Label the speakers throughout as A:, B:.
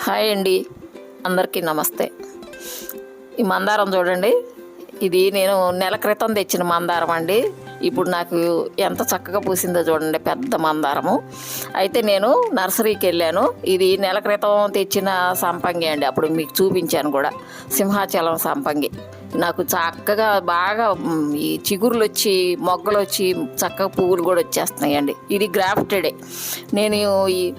A: Hi అండి. అందరికీ నమస్తే. ఈ మందారం చూడండి. ఇది నేను నెల క్రితం తెచ్చిన మందారం అండి. ఇప్పుడు నాకు ఎంత చక్కగా పూసిందో చూడండి పెద్ద మందారము. అయితే నేను నర్సరీకి వెళ్ళాను. ఇది నెల క్రితం తెచ్చిన సంపంగి అండి. అప్పుడు మీకు చూపించాను కూడా. సింహాచలం సంపంగి. నాకు చక్కగా బాగా ఈ చిగురులు వచ్చి మొగ్గలు వచ్చి చక్కగా పువ్వులు కూడా వచ్చేస్తున్నాయండి. ఇది గ్రాఫ్టెడే. నేను ఈ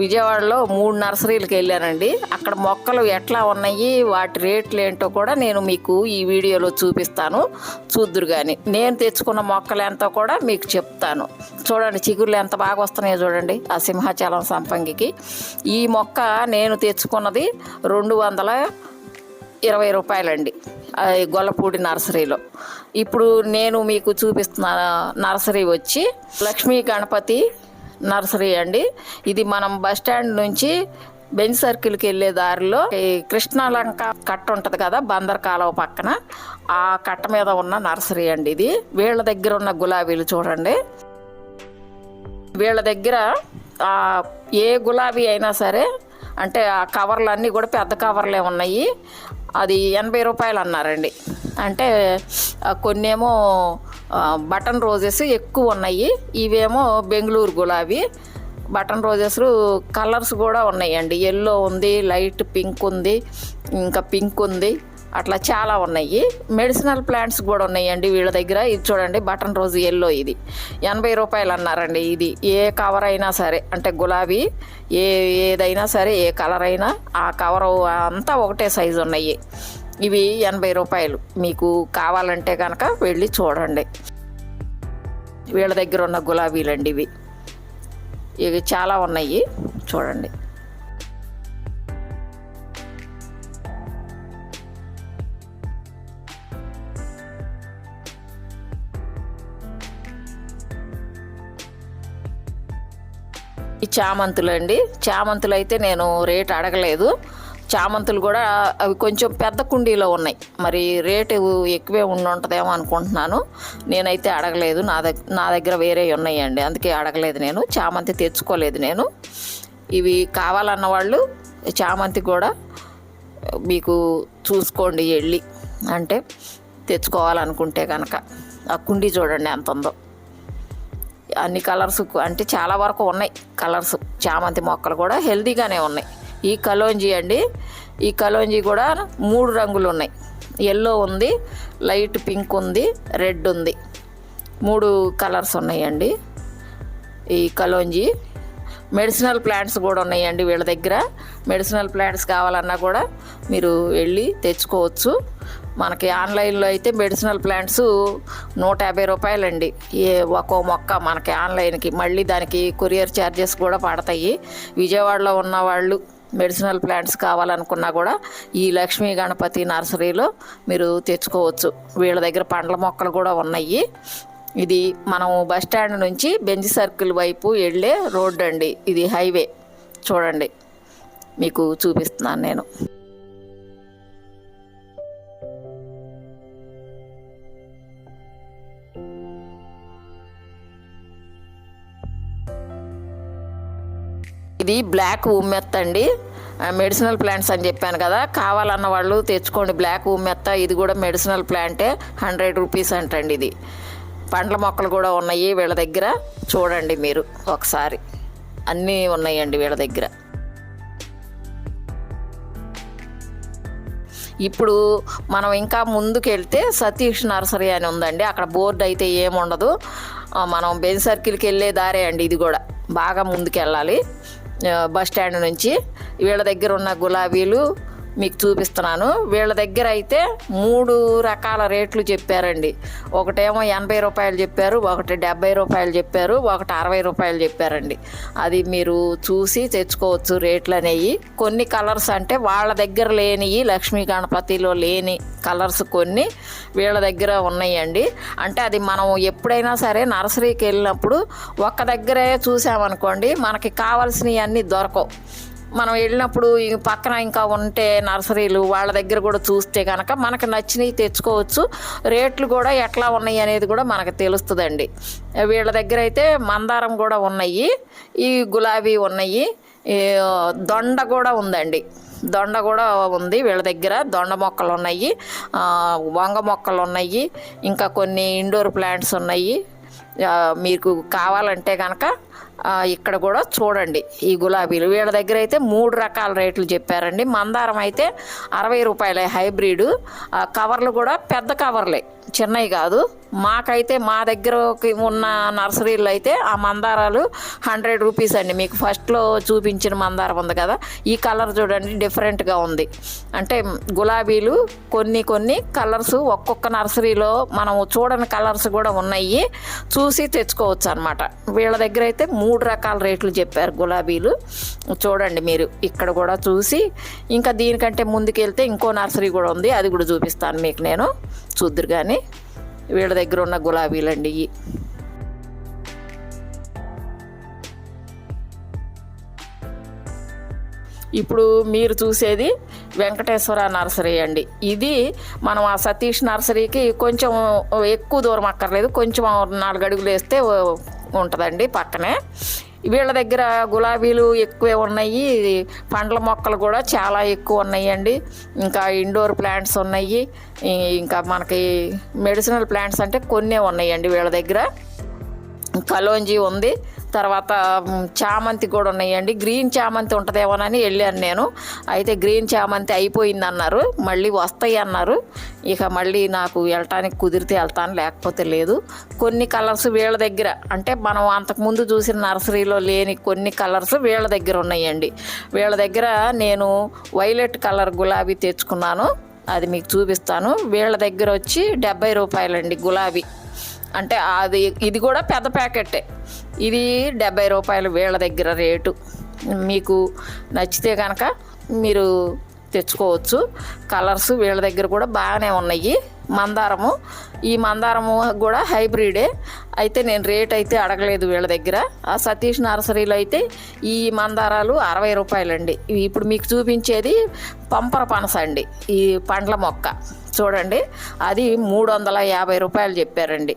A: విజయవాడలో మూడు నర్సరీలకు వెళ్ళానండి. అక్కడ మొక్కలు ఎట్లా ఉన్నాయి వాటి రేట్లు ఏంటో కూడా నేను మీకు ఈ వీడియోలో చూపిస్తాను. చూద్దురు కానీ నేను తెచ్చుకున్న మొక్కలు ఎంతో కూడా మీకు చెప్తాను. చూడండి చిగుర్లు ఎంత బాగా వస్తున్నాయో చూడండి ఆ సింహాచలం సంపంగికి. ఈ మొక్క నేను తెచ్చుకున్నది రెండు వందల ఇరవై రూపాయలండి గొల్లపూడి నర్సరీలో. ఇప్పుడు నేను మీకు చూపిస్తున్న నర్సరీ వచ్చి లక్ష్మీ గణపతి నర్సరీ అండి. ఇది మనం బస్ స్టాండ్ నుంచి బెంచ్ సర్కిల్కి వెళ్ళే దారిలో ఈ కృష్ణలంక కట్ట ఉంటుంది కదా బందర్ కాలువ పక్కన. ఆ కట్ట మీద ఉన్న నర్సరీ అండి ఇది. వీళ్ళ దగ్గర ఉన్న గులాబీలు చూడండి. వీళ్ళ దగ్గర ఏ గులాబీ అయినా సరే అంటే ఆ కవర్లు అన్నీ కూడా పెద్ద కవర్లే ఉన్నాయి. అది ఎనభై రూపాయలు అన్నారండి. అంటే కొన్నేమో బటన్ రోజెస్ ఎక్కువ ఉన్నాయి. ఇవేమో బెంగళూరు గులాబీ బటన్ రోజెస్ కలర్స్ కూడా ఉన్నాయండి. ఎల్లో ఉంది లైట్ పింక్ ఉంది ఇంకా పింక్ ఉంది అట్లా చాలా ఉన్నాయి. మెడిసినల్ ప్లాంట్స్ కూడా ఉన్నాయండి వీళ్ళ దగ్గర. ఇది చూడండి బటన్ రోజు ఎల్లో ఇది. ఎనభై రూపాయలు అన్నారండి ఇది. ఏ కవర్ అయినా సరే అంటే గులాబీ ఏ ఏదైనా సరే ఏ కలర్ అయినా ఆ కవర్ అంతా ఒకటే సైజు ఉన్నాయి. ఇవి ఎనభై రూపాయలు. మీకు కావాలంటే కనుక వెళ్ళి చూడండి. వీళ్ళ దగ్గర ఉన్న గులాబీలండి ఇవి. ఇవి చాలా ఉన్నాయి. చూడండి. ఈ చామంతులు అండి చామంతులు అయితే నేను రేట్ అడగలేదు. చామంతులు కూడా అవి కొంచెం పెద్ద కుండీలో ఉన్నాయి. మరి రేటు ఎక్కువే ఉండి ఉంటుందేమో అనుకుంటున్నాను. నేనైతే అడగలేదు. నా దగ్గర నా దగ్గర వేరే ఉన్నాయండి. అందుకే అడగలేదు నేను. చామంతి తెచ్చుకోలేదు నేను. ఇవి కావాలన్న వాళ్ళు చామంతి కూడా మీకు చూసుకోండి వెళ్ళి అంటే తెచ్చుకోవాలనుకుంటే కనుక ఆ కుండీ చూడండి ఎంత ఉందో. అన్ని కలర్స్ అంటే చాలా వరకు ఉన్నాయి కలర్స్. చామంతి మొక్కలు కూడా హెల్తీగానే ఉన్నాయి. ఈ కలోంజీ అండి. ఈ కలోంజీ కూడా మూడు రంగులు ఉన్నాయి. ఎల్లో ఉంది లైట్ పింక్ ఉంది రెడ్ ఉంది. మూడు కలర్స్ ఉన్నాయండి ఈ కలోంజీ మెడిసినల్ ప్లాంట్స్ కూడా ఉన్నాయండి వీళ్ళ దగ్గర. మెడిసినల్ ప్లాంట్స్ కావాలన్నా కూడా మీరు వెళ్ళి తెచ్చుకోవచ్చు. మనకి ఆన్లైన్లో అయితే మెడిసినల్ ప్లాంట్స్ నూట యాభై రూపాయలండి. ఏ ఒక్కో మొక్క మనకి ఆన్లైన్కి మళ్ళీ దానికి కొరియర్ ఛార్జెస్ కూడా పడతాయి. విజయవాడలో ఉన్న వాళ్ళు మెడిసినల్ ప్లాంట్స్ కావాలనుకున్నా కూడా ఈ లక్ష్మీ గణపతి నర్సరీలో మీరు తెచ్చుకోవచ్చు. వీళ్ళ దగ్గర పండ్ల మొక్కలు కూడా ఉన్నాయి. ఇది మనం బస్ స్టాండ్ నుంచి బెంజ్ సర్కిల్ వైపు వెళ్ళే రోడ్ అండి. ఇది హైవే. చూడండి. మీకు చూపిస్తున్నాను నేను. ఇది బ్లాక్ ఉమ్మెత్త అండి. మెడిసినల్ ప్లాంట్స్ అని చెప్పాను కదా. కావాలన్న వాళ్ళు తెచ్చుకోండి బ్లాక్ ఉమ్మెత్త ఇది కూడా మెడిసినల్ ప్లాంటే. హండ్రెడ్ రూపీస్ అంటండి ఇది. పండ్ల మొక్కలు కూడా ఉన్నాయి వీళ్ళ దగ్గర. చూడండి మీరు ఒకసారి. అన్నీ ఉన్నాయండి వీళ్ళ దగ్గర. ఇప్పుడు మనం ఇంకా ముందుకెళ్తే సతీష్ నర్సరీ అని ఉందండి. అక్కడ బోర్డు అయితే ఏముండదు. మనం బెన్ సర్కిల్కి వెళ్ళే దారే అండి ఇది కూడా. బాగా ముందుకెళ్ళాలి. బస్ స్టాండ్ నుంచి వీళ్ళ దగ్గర ఉన్న గులాబీలు మీకు చూపిస్తున్నాను. వీళ్ళ దగ్గర అయితే మూడు రకాల రేట్లు చెప్పారండి. ఒకటేమో ఎనభై రూపాయలు చెప్పారు ఒకటి డెబ్బై రూపాయలు చెప్పారు ఒకటి అరవై రూపాయలు చెప్పారండి. అది మీరు చూసి తెచ్చుకోవచ్చు రేట్లు అనేవి కొన్ని కలర్స్ అంటే వాళ్ళ దగ్గర లేనివి లక్ష్మీ గణపతిలో లేని కలర్స్ కొన్ని వీళ్ళ దగ్గర ఉన్నాయండి. అంటే అది మనం ఎప్పుడైనా సరే నర్సరీకి వెళ్ళినప్పుడు ఒక్క దగ్గరే చూసామనుకోండి మనకి కావాల్సినవి అన్నీ దొరకవు. మనం వెళ్ళినప్పుడు పక్కన ఇంకా ఉంటే నర్సరీలు వాళ్ళ దగ్గర కూడా చూస్తే కనుక మనకు నచ్చినవి తెచ్చుకోవచ్చు. రేట్లు కూడా ఎట్లా ఉన్నాయి అనేది కూడా మనకు తెలుస్తుందండి. వీళ్ళ దగ్గర అయితే మందారం కూడా ఉన్నాయి. ఈ గులాబీ ఉన్నాయి. దొండ కూడా ఉందండి. దొండ కూడా ఉంది వీళ్ళ దగ్గర. దొండ మొక్కలు ఉన్నాయి. వంగ మొక్కలు ఉన్నాయి. ఇంకా కొన్ని ఇండోర్ ప్లాంట్స్ ఉన్నాయి. మీకు కావాలంటే కనుక ఇక్కడ కూడా చూడండి. ఈ గులాబీలు. వీళ్ళ దగ్గర అయితే మూడు రకాల రేట్లు చెప్పారండి. మందారం అయితే అరవై రూపాయలే హైబ్రిడ్. ఆ కవర్లు కూడా పెద్ద కవర్లే. చిన్నవి కాదు. మాకైతే మా దగ్గర ఉన్న నర్సరీలో అయితే ఆ మందారాలు హండ్రెడ్ రూపీస్ అండి. మీకు ఫస్ట్లో చూపించిన మందారం ఉంది కదా ఈ కలర్ చూడండి డిఫరెంట్గా ఉంది. అంటే గులాబీలు కొన్ని కొన్ని కలర్స్ ఒక్కొక్క నర్సరీలో మనం చూడని కలర్స్ కూడా ఉన్నాయి. చూసి తెచ్చుకోవచ్చు అనమాట వీళ్ళ దగ్గర అయితే మూడు రకాల రేట్లు చెప్పారు గులాబీలు. చూడండి మీరు ఇక్కడ కూడా చూసి. ఇంకా దీనికంటే ముందుకెళ్తే ఇంకో నర్సరీ కూడా ఉంది అది కూడా చూపిస్తాను మీకు నేను. చూద్దరు కానీ వీళ్ళ దగ్గర ఉన్న గులాబీలండి. ఇవి ఇప్పుడు మీరు చూసేది వెంకటేశ్వర నర్సరీ అండి. ఇది మనం ఆ సతీష్ నర్సరీకి కొంచెం ఎక్కువ దూరం అక్కర్లేదు. కొంచెం నాలుగు అడుగులు వేస్తే ఉంటుందండి పక్కనే. వీళ్ళ దగ్గర గులాబీలు ఎక్కువే ఉన్నాయి. పండ్ల మొక్కలు కూడా చాలా ఎక్కువ ఉన్నాయండి. ఇంకా ఇండోర్ ప్లాంట్స్ ఉన్నాయి. ఇంకా మనకి మెడిసినల్ ప్లాంట్స్ అంటే కొన్నే ఉన్నాయండి వీళ్ళ దగ్గర. కలోంజీ ఉంది. తర్వాత చామంతి కూడా ఉన్నాయండి. గ్రీన్ చామంతి ఉంటుందేమోనని వెళ్ళాను నేను. అయితే గ్రీన్ చామంతి అయిపోయింది అన్నారు మళ్ళీ వస్తాయి అన్నారు ఇక మళ్ళీ నాకు వెళ్ళటానికి కుదిరితే వెళ్తాను లేకపోతే లేదు. కొన్ని కలర్స్ వీళ్ళ దగ్గర అంటే మనం అంతకుముందు చూసిన నర్సరీలో లేని కొన్ని కలర్స్ వీళ్ళ దగ్గర ఉన్నాయండి. వీళ్ళ దగ్గర నేను వైలెట్ కలర్ గులాబీ తెచ్చుకున్నాను. అది మీకు చూపిస్తాను. వీళ్ళ దగ్గర వచ్చి డెబ్బై రూపాయలండి గులాబీ. అంటే అది ఇది కూడా పెద్ద ప్యాకెట్టే. ఇది డెబ్బై రూపాయలు వీళ్ళ దగ్గర రేటు. మీకు నచ్చితే కనుక మీరు తెచ్చుకోవచ్చు. కలర్స్ వీళ్ళ దగ్గర కూడా బాగానే ఉన్నాయి. మందారము ఈ మందారము కూడా హైబ్రిడే. అయితే నేను రేట్ అయితే అడగలేదు వీళ్ళ దగ్గర. ఆ సతీష్ నర్సరీలో అయితే ఈ మందారాలు అరవై రూపాయలండి. ఇవి ఇప్పుడు మీకు చూపించేది పంపర పనస అండి. ఈ పండ్ల మొక్క. చూడండి. అది మూడు వందల యాభై రూపాయలు చెప్పారండి.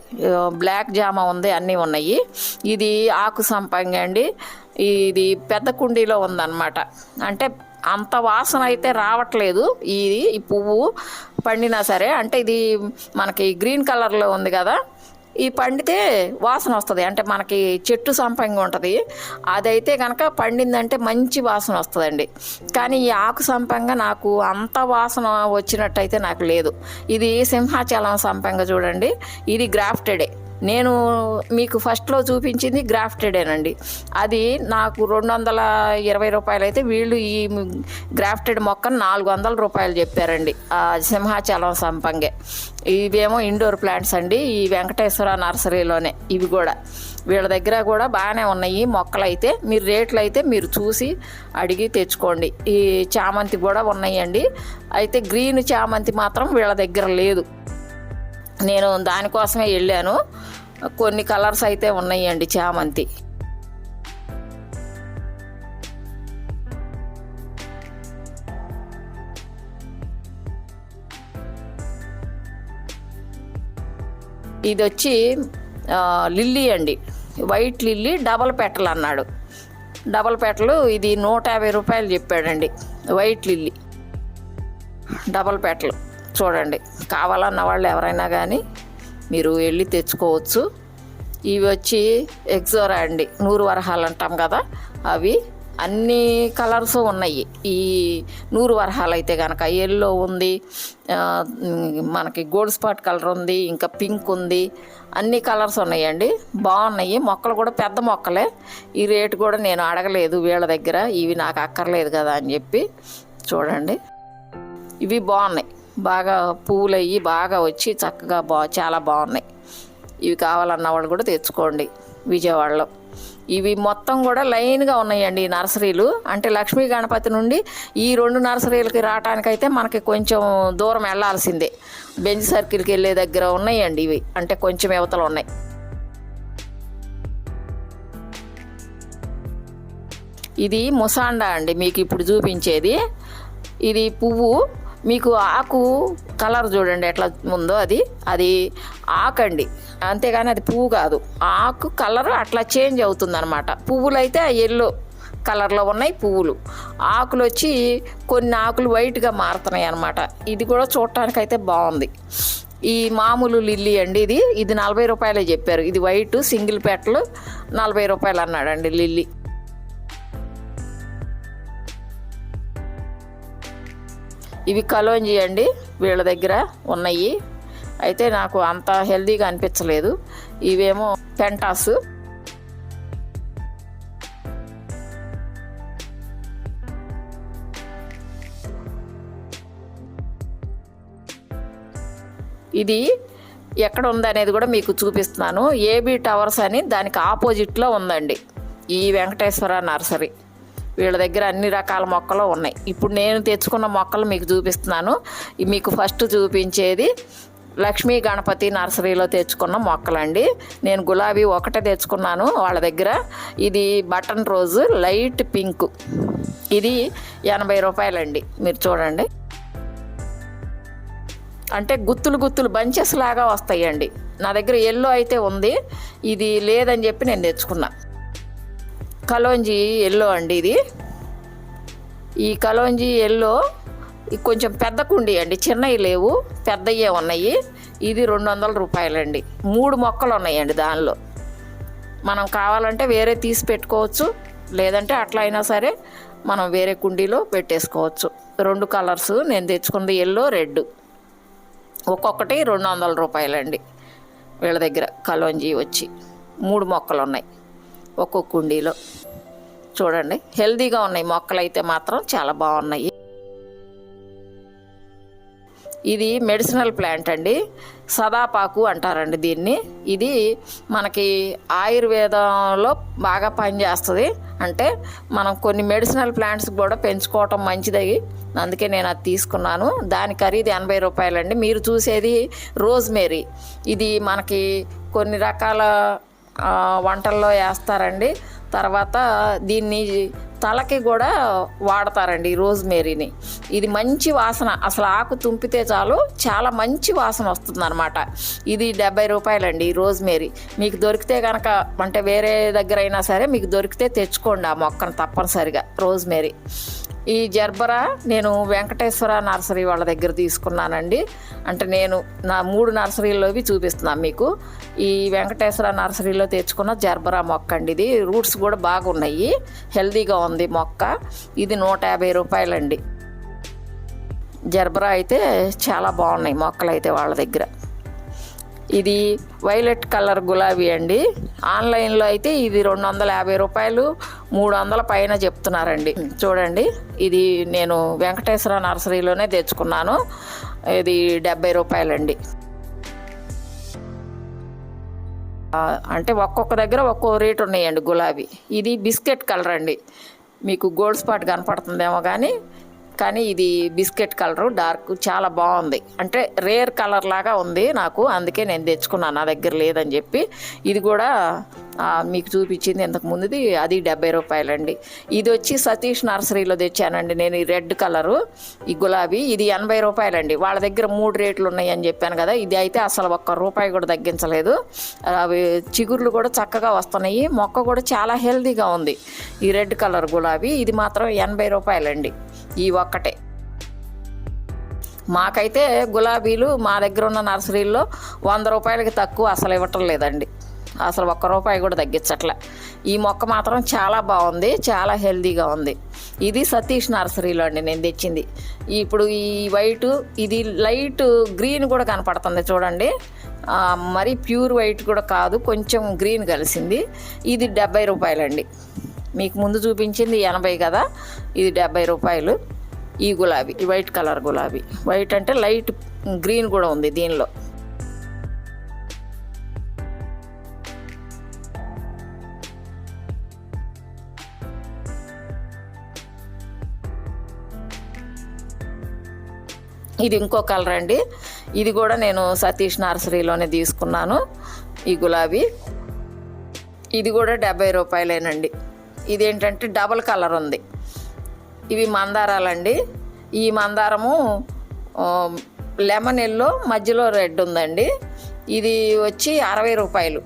A: బ్లాక్ జామ ఉంది అన్నీ ఉన్నాయి. ఇది ఆకు సంపంగి అండి. ఇది పెద్ద కుండీలో ఉందన్నమాట. అంటే అంత వాసన అయితే రావట్లేదు. ఇది ఈ పువ్వు పండినా సరే అంటే ఇది మనకి గ్రీన్ కలర్లో ఉంది కదా. ఈ పండితే వాసన వస్తుంది. అంటే మనకి చెట్టు సంపంగి ఉంటుంది. అదైతే కనుక పండిందంటే మంచి వాసన వస్తుందండి. కానీ ఈ ఆకు సంపంగ నాకు అంత వాసన వచ్చినట్టయితే నాకు లేదు. ఇది సింహాచలం సంపంగ చూడండి. ఇది గ్రాఫ్టెడే. నేను మీకు ఫస్ట్లో చూపించింది గ్రాఫ్టెడేనండి అది నాకు రెండు వందల ఇరవై రూపాయలు అయితే వీళ్ళు ఈ గ్రాఫ్టెడ్ మొక్క నాలుగు వందల రూపాయలు చెప్పారండి. ఆ సింహాచలం సంపంగే. ఇవేమో ఇండోర్ ప్లాంట్స్ అండి. ఈ వెంకటేశ్వర నర్సరీలోనే ఇవి కూడా. వీళ్ళ దగ్గర కూడా బాగానే ఉన్నాయి మొక్కలు అయితే మీరు రేట్లు అయితే మీరు చూసి అడిగి తెచ్చుకోండి. ఈ చామంతి కూడా ఉన్నాయండి. అయితే గ్రీన్ చామంతి మాత్రం వీళ్ళ దగ్గర లేదు. నేను దానికోసమే వెళ్ళాను. కొన్ని కలర్స్ అయితే ఉన్నాయండి చామంతి. ఇది వచ్చి లిల్లీ అండి. వైట్ లిల్లీ డబల్ పెట్టలు అన్నాడు. డబల్ పెట్టలు ఇది నూట యాభై రూపాయలు చెప్పాడండి. White lily. డబల్ పెట్టలు. చూడండి కావాలన్న వాళ్ళు ఎవరైనా కానీ మీరు వెళ్ళి తెచ్చుకోవచ్చు. ఇవి వచ్చి ఎగ్జోరా అండి నూరు వరహాలు అంటాం కదా అవి అన్ని కలర్స్ ఉన్నాయి. ఈ నూరు వరహాలు అయితే కనుక ఎల్లో ఉంది మనకి గోల్డ్ స్పాట్ కలర్ ఉంది ఇంకా పింక్ ఉంది అన్ని కలర్స్ ఉన్నాయండి. బాగున్నాయి మొక్కలు కూడా పెద్ద మొక్కలే. ఈ రేటు కూడా నేను అడగలేదు వీళ్ళ దగ్గర ఇవి నాకు అక్కర్లేదు కదా అని చెప్పి చూడండి. ఇవి బాగున్నాయి. బాగా పూలు అయ్యి బాగా వచ్చి చక్కగా బా చాలా బాగున్నాయి. ఇవి కావాలన్న వాళ్ళు కూడా తెచ్చుకోండి విజయవాడలో. ఇవి మొత్తం కూడా లైన్గా ఉన్నాయండి ఈ నర్సరీలు. అంటే లక్ష్మీ గణపతి నుండి ఈ రెండు నర్సరీలకి రావటానికైతే మనకి కొంచెం దూరం వెళ్ళాల్సిందే. బెంచ్ సర్కిల్కి వెళ్ళే దగ్గర ఉన్నాయండి ఇవి. అంటే కొంచెం యువతలు ఉన్నాయి. ఇది ముసాండా అండి మీకు ఇప్పుడు చూపించేది. ఇది పువ్వు మీకు ఆకు కలర్ చూడండి ఎట్లా ఉందో అది. అది ఆకండి. అంతేగాని అది పువ్వు కాదు. ఆకు కలర్ అట్లా చేంజ్ అవుతుంది అనమాట పువ్వులు అయితే ఎల్లో కలర్లో ఉన్నాయి పువ్వులు. ఆకులు వచ్చి కొన్ని ఆకులు వైట్గా మారుతున్నాయి అనమాట ఇది కూడా చూడటానికి అయితే బాగుంది. ఈ మామూలు లిల్లీ అండి ఇది. ఇది నలభై రూపాయలే చెప్పారు. ఇది వైట్ సింగిల్ పెట్టలు నలభై రూపాయలు అన్నాడండి లిల్లీ. ఇవి కలోంజి అండి వీళ్ళ దగ్గర ఉన్నాయి. అయితే నాకు అంత హెల్దీగా అనిపించలేదు. ఇవేమో పెంటాస్. ఇది ఎక్కడ ఉందనేది కూడా మీకు చూపిస్తున్నాను. ఏబీ టవర్స్ అని దానికి ఆపోజిట్లో ఉందండి. ఈ వెంకటేశ్వర నర్సరీ. వీళ్ళ దగ్గర అన్ని రకాల మొక్కలు ఉన్నాయి. ఇప్పుడు నేను తెచ్చుకున్న మొక్కలు మీకు చూపిస్తున్నాను. మీకు ఫస్ట్ చూపించేది లక్ష్మీ గణపతి నర్సరీలో తెచ్చుకున్న మొక్కలండి. నేను గులాబీ ఒకటే తెచ్చుకున్నాను వాళ్ళ దగ్గర. ఇది బటన్ రోజు లైట్ పింక్. ఇది ఎనభై రూపాయలండి. మీరు చూడండి. అంటే గుత్తులు గుత్తులు బంచెస్ లాగా వస్తాయండి. నా దగ్గర ఎల్లో అయితే ఉంది. ఇది లేదని చెప్పి నేను తెచ్చుకున్నాను కలోంజీ ఎల్లో అండి ఇది. ఈ కలోంజీ ఎల్లో కొంచెం పెద్ద కుండి అండి చిన్నవి లేవు పెద్దయ్యే ఉన్నాయి. ఇది రెండు వందల రూపాయలండి. మూడు మొక్కలు ఉన్నాయండి దానిలో. మనం కావాలంటే వేరే తీసి పెట్టుకోవచ్చు లేదంటే అట్లా అయినా సరే మనం వేరే కుండీలో పెట్టేసుకోవచ్చు. రెండు కలర్స్ నేను తెచ్చుకుంది ఎల్లో రెడ్. ఒక్కొక్కటి రెండు వందల రూపాయలండి వీళ్ళ దగ్గర కలోంజీ వచ్చి. మూడు మొక్కలు ఉన్నాయి. ఒక్కొక్క కుండీలో. చూడండి హెల్దీగా ఉన్నాయి. మొక్కలు అయితే మాత్రం చాలా బాగున్నాయి. ఇది మెడిసినల్ ప్లాంట్ అండి. సదాపాకు అంటారండి దీన్ని. ఇది మనకి ఆయుర్వేదంలో బాగా పనిచేస్తుంది. అంటే మనం కొన్ని మెడిసినల్ ప్లాంట్స్ కూడా పెంచుకోవటం మంచిది. అందుకే నేను అది తీసుకున్నాను. దాని ఖరీదు ఎనభై రూపాయలండి. మీరు చూసేది రోజ్మేరీ. ఇది మనకి కొన్ని రకాల వంటల్లో వేస్తారండి. తర్వాత దీన్ని తలకి కూడా వాడతారండి ఈ రోజ్మేరీని. ఇది మంచి వాసన. అసలు ఆకు తుంపితే చాలు చాలా మంచి వాసన వస్తుంది అనమాట ఇది డెబ్బై రూపాయలండి ఈ రోజ్మేరీ. మీకు దొరికితే కనుక అంటే వేరే దగ్గర అయినా సరే మీకు దొరికితే తెచ్చుకోండి ఆ మొక్కను తప్పనిసరిగా రోజ్మేరీ. ఈ జర్బరా నేను వెంకటేశ్వర నర్సరీ వాళ్ళ దగ్గర తీసుకున్నానండి. అంటే నేను నా మూడు నర్సరీలోవి చూపిస్తున్నాను మీకు. ఈ వెంకటేశ్వర నర్సరీలో తెచ్చుకున్న జర్బరా మొక్క అండి ఇది. రూట్స్ కూడా బాగున్నాయి. హెల్దీగా ఉంది మొక్క. ఇది నూట యాభై రూపాయలండి. జర్బరా అయితే చాలా బాగున్నాయి మొక్కలు అయితే వాళ్ళ దగ్గర. ఇది వైలెట్ కలర్ గులాబీ అండి. ఆన్లైన్లో అయితే ఇది రెండు వందల యాభై రూపాయలు మూడు వందల పైన చెప్తున్నారండి. చూడండి ఇది నేను వెంకటేశ్వర నర్సరీలోనే తెచ్చుకున్నాను. ఇది డెబ్బై రూపాయలండి. అంటే ఒక్కొక్క దగ్గర ఒక్కో రేటు ఉన్నాయండి గులాబీ. ఇది బిస్కెట్ కలర్ అండి. మీకు గోల్డ్ స్పాట్ కనపడుతుందేమో కానీ కానీ ఇది బిస్కెట్ కలరు డార్క్ చాలా బాగుంది. అంటే రేర్ కలర్ లాగా ఉంది నాకు అందుకే నేను తెచ్చుకున్నాను నా దగ్గర లేదని చెప్పి. ఇది కూడా మీకు చూపించింది ఇంతకు ముందుది అది డెబ్బై రూపాయలండి. ఇది వచ్చి సతీష్ నర్సరీలో తెచ్చానండి నేను ఈ రెడ్ కలరు ఈ గులాబీ. ఇది ఎనభై రూపాయలండి. వాళ్ళ దగ్గర మూడు రేట్లు ఉన్నాయి అని చెప్పాను కదా ఇది అయితే అసలు ఒక్క రూపాయి కూడా తగ్గించలేదు. అవి చిగుర్లు కూడా చక్కగా వస్తున్నాయి మొక్క కూడా చాలా హెల్దీగా ఉంది. ఈ రెడ్ కలర్ గులాబీ ఇది మాత్రం ఎనభై రూపాయలండి. ఈ ఒక్కటే. మాకైతే గులాబీలు మా దగ్గర ఉన్న నర్సరీల్లో వంద రూపాయలకి తక్కువ అసలు ఇవ్వటం లేదండి. అసలు ఒక్క రూపాయి కూడా తగ్గించట్లే. ఈ మొక్క మాత్రం చాలా బాగుంది చాలా హెల్తీగా ఉంది. ఇది సతీష్ నర్సరీలో అండి నేను తెచ్చింది. ఇప్పుడు ఈ వైట్ ఇది లైట్ గ్రీన్ కూడా కనపడుతుంది చూడండి. మరి ప్యూర్ వైట్ కూడా కాదు కొంచెం గ్రీన్ కలిసింది. ఇది డెబ్బై రూపాయలండి. మీకు ముందు చూపించింది ఎనభై కదా? ఇది డెబ్బై రూపాయలు. ఈ గులాబీ ఈ వైట్ కలర్ గులాబీ. వైట్ అంటే లైట్ గ్రీన్ కూడా ఉంది దీనిలో. ఇది ఇంకో కలర్ అండి. ఇది కూడా నేను సతీష్ నర్సరీలోనే తీసుకున్నాను ఈ గులాబీ. ఇది కూడా డెబ్బై రూపాయలేనండి. ఇదేంటంటే డబల్ కలర్ ఉంది. ఇవి మందారాలండి. ఈ మందారము లెమన్ ఎల్లో మధ్యలో రెడ్ ఉందండి. ఇది వచ్చి అరవై రూపాయలు.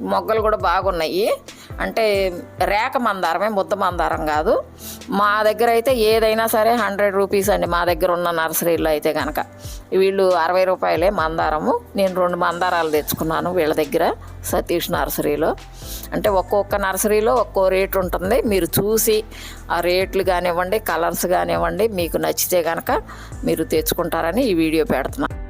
A: మొగ్గలు కూడా బాగున్నాయి. అంటే రేఖ మందారమే ముద్ద మందారం కాదు. మా దగ్గర అయితే ఏదైనా సరే హండ్రెడ్ రూపీస్ అండి మా దగ్గర ఉన్న నర్సరీలో అయితే కనుక వీళ్ళు అరవై రూపాయలే మందారము. నేను రెండు మందారాలు తెచ్చుకున్నాను వీళ్ళ దగ్గర సతీష్ నర్సరీలో. అంటే ఒక్కొక్క నర్సరీలో ఒక్కో రేట్ ఉంటుంది. మీరు చూసి ఆ రేట్లు కానివ్వండి కలర్స్ కానివ్వండి మీకు నచ్చితే కనుక మీరు తెచ్చుకుంటారని ఈ వీడియో పెడుతున్నాను